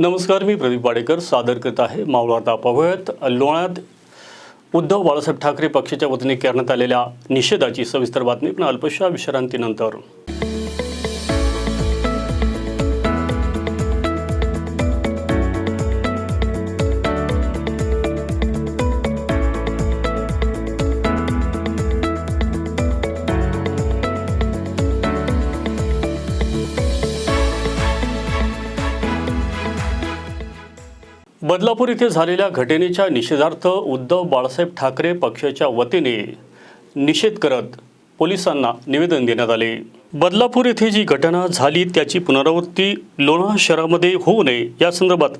नमस्कार मी प्रदीप वाडेकर सादर करत आहे मावळवार्ता पाहूयात. लोणात उद्धव बाळासाहेब ठाकरे पक्षाच्या वतीने करण्यात आलेल्या निषेधाची सविस्तर बातमी पण अल्पशा विश्रांतीनंतर. बदलापूर येथे झालेल्या घटनेच्या निषेधार्थ उद्धव बाळासाहेब ठाकरे पक्षाच्या वतीने निषेध करत पोलिसांना निवेदन देण्यात आले. बदलापूर येथे जी घटना झाली त्याची पुनरावृत्ती लोणा शहरामध्ये होऊ नये. या संदर्भात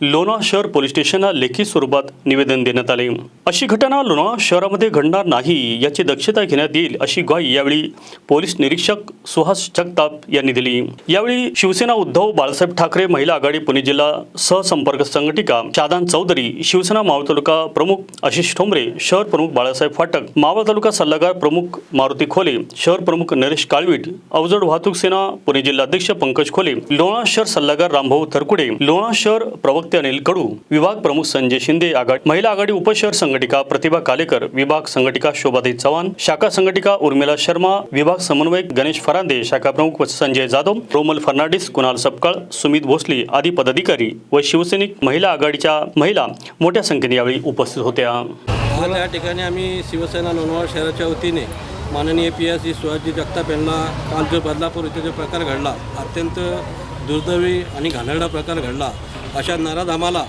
लोणा शहर पोलीस स्टेशनला लेखी स्वरूपात निवेदन देण्यात आले. अशी घटना लोणा शहरामध्ये घडणार नाही याची दक्षता घेण्यात येईल अशी ग्वाही यावेळी पोलीस निरीक्षक सुहास जगताप यांनी दिली. यावेळी शिवसेना उद्धव बाळासाहेब ठाकरे महिला आघाडी पुणे जिल्हा सहसंपर्क संघटिका शादान चौधरी शिवसेना मावळ तालुका प्रमुख आशिष ठोंबरे शहर प्रमुख बाळासाहेब फाटक मावळ तालुका सल्लागार प्रमुख मारुती खोले शहर प्रमुख नरेश काळवीट अवजड वाहतूक सेना पुणे जिल्हाध्यक्ष पंकज खोले लोणा शहर सल्लागार रामभाऊ थरकुडे लोणा शहर प्रवक्ते अनिल कडू विभाग प्रमुख संजय शिंदे आघाडी महिला आघाडी उपशहर संघटिका प्रतिभा कालेकर विभाग संघटिका शोभाताई चव्हाण शाखा संघटिका उर्मिला शर्मा विभाग समन्वयक गणेश फरांदे शाखा प्रमुख संजय जाधव रोमल फर्नांडिस कुणाल सपकाळ सुमित भोसले आदी पदाधिकारी व शिवसैनिक महिला आघाडीच्या महिला मोठ्या संख्येने यावेळी उपस्थित होत्या. या ठिकाणी आम्ही शिवसेना लोणावळा शहराच्या वतीने माननीय P S C Suhaji Jagtap यांना काल जो बदलापूर इथे जो प्रकार घडला अत्यंत दुर्दैवी आणि घाणेरडा प्रकार घडला अशा नराधामाला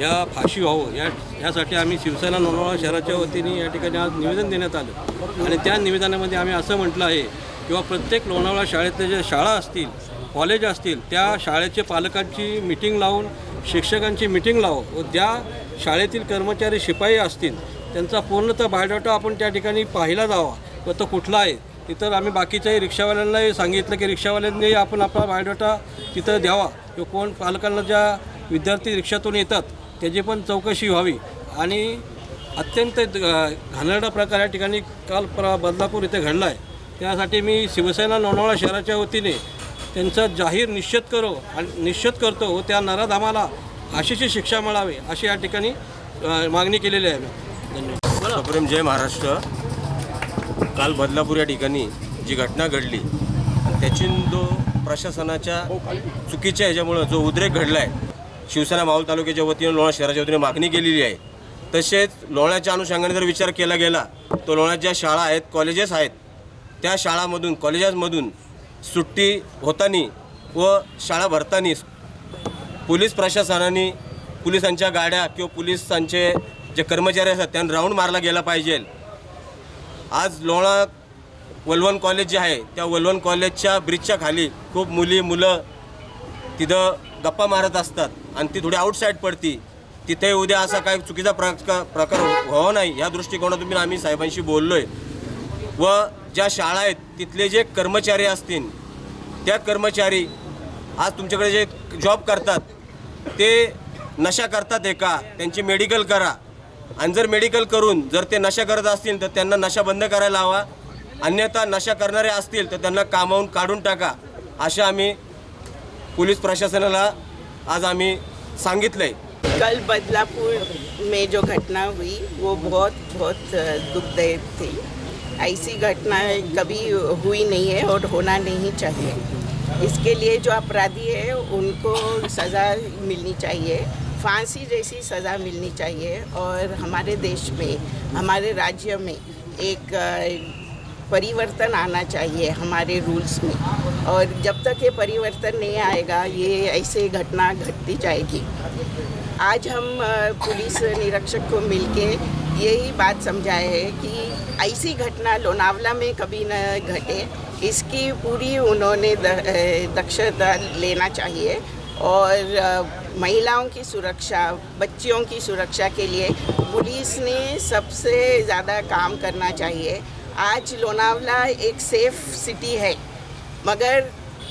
या फाशी व्हावं या यासाठी आम्ही शिवसेना लोणावळा शहराच्या वतीने या ठिकाणी आज निवेदन देण्यात आलं. आणि त्या निवेदनामध्ये आम्ही असं म्हटलं आहे किंवा प्रत्येक लोणावळा शाळेतल्या ज्या शाळा असतील कॉलेज असतील त्या शाळेचे पालकांची मिटिंग लावून शिक्षकांची मिटिंग लावून व ज्या शाळेतील कर्मचारी शिपाई असतील त्यांचा पूर्णतः बायोडाटा आपण त्या ठिकाणी पाहिला जावा. व तो कुठला आहे? तिथं आम्ही बाकीच्याही रिक्षावाल्यांनाही सांगितलं की रिक्षावाल्यांनी आपण आपला बायोडाटा तिथं द्यावा. किंवा कोण? पालकांना ज्या विद्यार्थी रिक्षातून येतात त्याची पण चौकशी व्हावी. आणि अत्यंत घाणेरडा प्रकार या ठिकाणी काल प्र बदलापूर इथे घडला आहे त्यासाठी मी शिवसेना लोणावळा शहराच्या वतीने त्यांचा जाहीर निश्चित करो आणि निश्चित करतो व त्या नराधामाला अशीची शिक्षा मिळावी अशी या ठिकाणी मागणी केलेली आहे मी धन्यवाद. सप्रेम जय महाराष्ट्र. काल बदलापूर या ठिकाणी जी घटना घडली आणि त्याची जो प्रशासनाच्या चुकीच्या ह्याच्यामुळं जो उद्रेक घडला आहे शिवसेना माऊल तालुक्याच्या वतीनं लोणा शहराच्या वतीने मागणी केलेली आहे. तसेच लोण्याच्या अनुषंगाने जर विचार केला गेला तर लोण्यात ज्या शाळा आहेत कॉलेजेस आहेत त्या शाळामधून कॉलेजेसमधून सुट्टी होतानी व शाळा भरतानी पोलीस प्रशासनाने पोलिसांच्या गाड्या किंवा पोलिसांचे जे कर्मचारी असतात त्यांना राऊंड मारला गेला पाहिजे. आज लोणा वलवण कॉलेज जे आहे त्या वलवण कॉलेजच्या ब्रिजच्या खाली खूप मुली मुलं तिथं गप्पा मारत असतात आणि ती थोडी आउटसाईड पडती. तिथे उद्या असा काही चुकीचा प्रकार प्रकार व्हावा नाही या दृष्टिकोनातून आम्ही साहेबांशी बोललो आहे व ज्या शाळा आहेत तिथले जे कर्मचारी असतील त्या कर्मचारी आज तुमच्याकडे जे जॉब करतात ते नशा करतात एका का त्यांची मेडिकल करा. आणि जर मेडिकल करून जर ते नशा करत असतील तर त्यांना नशा बंद करायला हवा. अन्यथा नशा करणारे असतील तर त्यांना कामावून काढून टाका अशा आम्ही पोलीस प्रशासनाला आज आम्ही सांगितलं आहे कल बदलापुर में जो घटना हुई वो बहुत बहुत दुखदायक थी। ऐसी घटना कभी हुई नहीं है और होना नहीं चाहिए। इसके लिए जो अपराधी है उनको सज़ा मिलनी चाहिए। फांसी जैसी सज़ा मिलनी चाहिए और हमारे देश में, हमारे राज्य में एक परिवर्तन आना चाहिए हमारे रूल्स में। और जब तक ये परिवर्तन नहीं आएगा, ये ऐसे घटना घटती जाएगी। आज हम पुलिस निरीक्षक को मिलके यही बात समझाए है कि ऐसी घटना लोनावला में कभी न घटे। इसकी पूरी उन्होंने दक्षता लेना चाहिए और महिलाओं की सुरक्षा, बच्चियों की सुरक्षा के लिए पुलिस ने सबसे ज़्यादा काम करना चाहिए। आज लोनावला एक सेफ़ सिटी है, मगर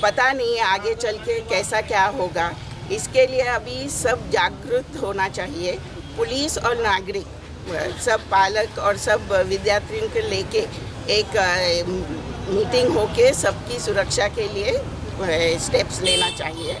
पता नहीं आगे चल के कैसा क्या होगा। इसके लिए अभी सब जागरूक होना चाहिए, पुलिस और नागरिक, सब पालक और सब विद्यार्थियों को लेके एक मीटिंग होके सबकी सुरक्षा के लिए स्टेप्स लेना चाहिए।